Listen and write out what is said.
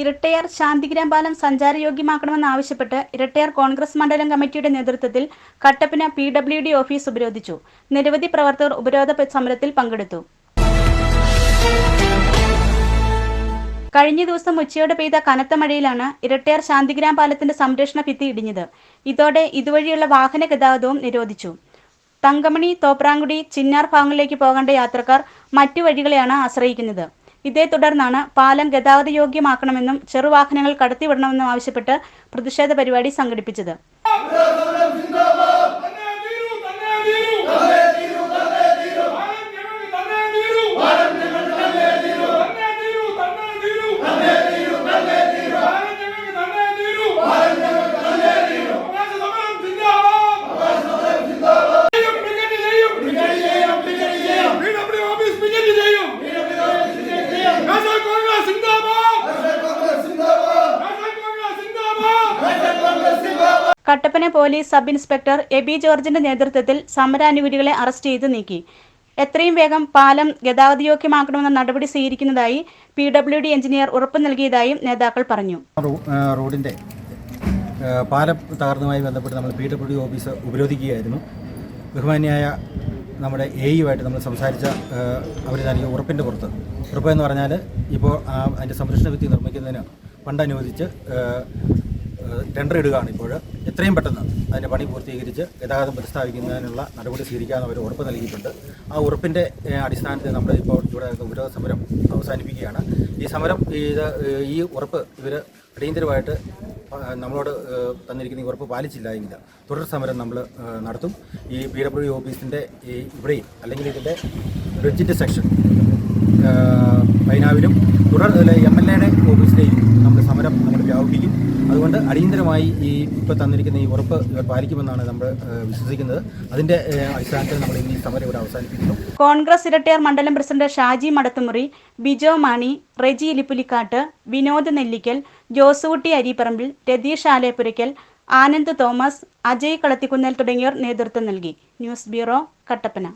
ഇരട്ടയാർ ശാന്തിഗ്രാം പാലം സഞ്ചാരയോഗ്യമാക്കണമെന്നാവശ്യപ്പെട്ട് ഇരട്ടയാർ കോൺഗ്രസ് മണ്ഡലം കമ്മിറ്റിയുടെ നേതൃത്വത്തിൽ Kattappana P W D office ഉപരോധിച്ചു. നിരവധി പ്രവർത്തകർ ഉപരോധ സമരത്തിൽ പങ്കെടുത്തു. കഴിഞ്ഞ ദിവസം ഉച്ചയോടെ പെയ്ത കനത്ത മഴയിലാണ് ഇരട്ടയാർ ശാന്തിഗ്രാം പാലത്തിന്റെ സംരക്ഷണ ഭിത്തി ഇടിഞ്ഞത്. ഇതോടെ ഇതുവഴിയുള്ള വാഹന ഗതാഗതവും നിരോധിച്ചു. തങ്കമണി തോപ്രാങ്കുടി ചിന്നാർ ഭാഗങ്ങളിലേക്ക് പോകേണ്ട യാത്രക്കാർ മറ്റു വഴികളെയാണ് ആശ്രയിക്കുന്നത്. ഇതേ തുടർന്നാണ് പാലം ഗതാഗത യോഗ്യമാക്കണമെന്നും ചെറുവാഹനങ്ങൾ കടത്തിവിടണമെന്നും ആവശ്യപ്പെട്ട് പ്രതിഷേധ പരിപാടി സംഘടിപ്പിച്ചത് Kattappana police sub inspector Aby ജോർജിന്റെ നേതൃത്വത്തിൽ സമരാനുകൂലികളെ അറസ്റ്റ് ചെയ്ത് നീക്കി. എത്രയും വേഗം പാലം ഗതാഗതയോഗ്യമാക്കണമെന്ന നടപടി സ്വീകരിക്കുന്നതായി പി ഡബ്ല്യു ഡി എഞ്ചിനീയർ ഉറപ്പു നൽകിയതായും നേതാക്കൾ പറഞ്ഞു. റോ- ആ, റോഡിന്റെ ആ, പാലം തകർന്നുമായി ബന്ധപ്പെട്ട് നമ്മൾ പി ഡബ്ല്യു ഡി ഓഫീസ് ഉപരോധിക്കുകയായിരുന്നു. ബഹുമാന്യായ നമ്മുടെ എ യുമായിട്ട് നമ്മൾ സംസാരിച്ച അവർ നൽകിയ ഉറപ്പിന്റെ പുറത്ത്. ഉറപ്പ് എന്ന് പറഞ്ഞാൽ ഇപ്പോൾ അതിന്റെ സംരക്ഷണ ഭിത്തി നിർമ്മിക്കുന്നതിന് ഫണ്ട് അനുവദിച്ച് ടെൻഡർ ഇടുകയാണ് ഇപ്പോൾ. എത്രയും പെട്ടെന്ന് അതിന്റെ പണി പൂർത്തീകരിച്ച് ഗതാഗതം പുനഃസ്ഥാപിക്കുന്നതിനുള്ള നടപടി സ്വീകരിക്കാമെന്ന് അവർ ഉറപ്പ് നൽകിയിട്ടുണ്ട്. ആ ഉറപ്പിന്റെ അടിസ്ഥാനത്തിൽ നമ്മൾ ഇപ്പോൾ ഇവിടെ ഉപരോധ സമരം അവസാനിപ്പിക്കുകയാണ്. ഈ സമരം ഇത് ഈ ഉറപ്പ് ഇവർ അടിയന്തരമായിട്ട് നമ്മളോട് തന്നിരിക്കുന്ന ഈ ഉറപ്പ് പാലിച്ചില്ല എങ്കിൽ തുടർ സമരം നമ്മൾ നടത്തും. ഈ പി ഡബ്ല്യു ഓഫീസിന്റെ ഈ ഇവിടെയും അല്ലെങ്കിൽ ഇതിന്റെ ബ്രിഡ്ജിന്റെ സെക്ഷൻ പൈനാവിലും തുടർ എം എൽ എയുടെ ഓഫീസിലെയും നമ്മൾ സമരം നമ്മൾ വ്യാപിപ്പിക്കും. അതുകൊണ്ട് അടിയന്തരമായി ഈ ഇപ്പോൾ തന്നിരിക്കുന്ന ഈ ഉറപ്പ് ഇവർ പാലിക്കുമെന്നാണ് നമ്മൾ വിശ്വസിക്കുന്നത്. അതിന്റെ അടിസ്ഥാനത്തിൽ നമ്മൾ ഈ സമരം ഇവിടെ അവസാനിപ്പിക്കുന്നു. കോൺഗ്രസ് ഇരട്ടയാർ മണ്ഡലം പ്രസിഡന്റ് ഷാജി മടത്തുമുറി ബിജോ മാണി റെജി ഇലിപ്പുലിക്കാട്ട് വിനോദ് നെല്ലിക്കൽ ജോസുകുട്ടി അരിപ്പറമ്പിൽ രതീഷ് ആലേപ്പുരയ്ക്കൽ ആനന്ദ് തോമസ് അജയ് കളത്തിക്കുന്നൽ തുടങ്ങിയവർ നേതൃത്വം നൽകി. News bureau Kattappana.